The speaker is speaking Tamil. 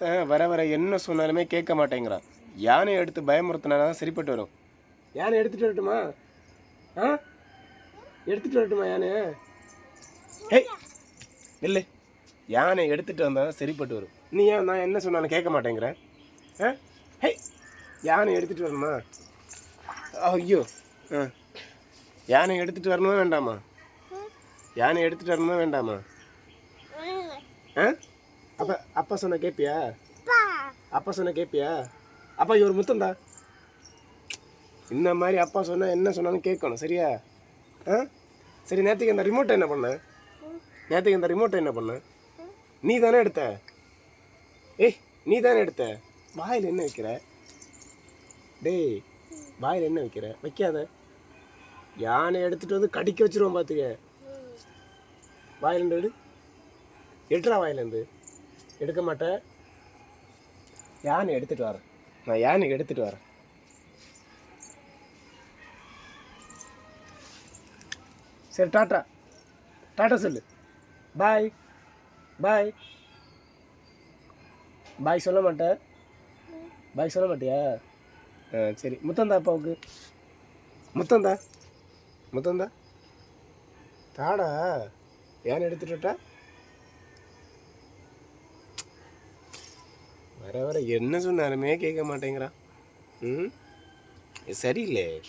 வர வர என்ன சொன்னாலுமே கேட்க மாட்டேங்கிறான். யானை எடுத்து பயமுறுத்தினா தான் சரிப்பட்டு வரும். யானை எடுத்துட்டு வரட்டுமா? ஆ? எடுத்துட்டு வரட்டுமா யானை ஹே! இல்லை யானை எடுத்துட்டு வந்தா தான் சரிப்பட்டு வரும். நீ ஏன் நான் என்ன சொன்னாலும் கேட்க மாட்டேங்கிற ஆ? ஹே! யானை எடுத்துட்டு வரணுமா? ஐயோ. ஆ. யானை எடுத்துட்டு வரணுமா வேண்டாமா? யானை எடுத்துட்டு வரணுமா வேண்டாமா? ஆ? அப்பா அப்பா சொன்ன கேட்பியா அப்பா. சொன்ன கேட்பியா அப்பா இவர் முத்தந்தா இந்த மாதிரி அப்பா சொன்னா என்ன சொன்னாலும் கேட்கணும் சரியா? ஆ? சரி நேற்றுக்கு இந்த ரிமோட்டை என்ன பண்ண? நேற்றுக்கு இந்த ரிமோட்டை என்ன பண்ண? நீ தானே எடுத்த? ஏய் நீ தானே எடுத்த? வாயில் என்ன வைக்கிற? டேய் வாயில் என்ன வைக்கிற? வைக்காத. யானை எடுத்துட்டு வந்து கடிக்க வச்சிருவோம் பார்த்துக்க வாயிலேருந்து எடு. எடுறா வாயிலேருந்து எடுக்க மாட்டேன். யானை எடுத்துட்டு வரேன் நான் யானை எடுத்துட்டு வரேன். சரி டாட்டா. டாட்டா சொல்லு. பாய். பாய். பாய் சொல்ல மாட்டேன். பாய் சொல்ல மாட்டியா? ஆ சரி. முத்தந்தா அப்பாவுக்கு முத்தந்தா. முத்தந்தா. தாடா யானை எடுத்துட்டு வர வர என்ன சொன்னாலுமே கேட்க மாட்டேங்கிறான். ம்? சரியில்லை.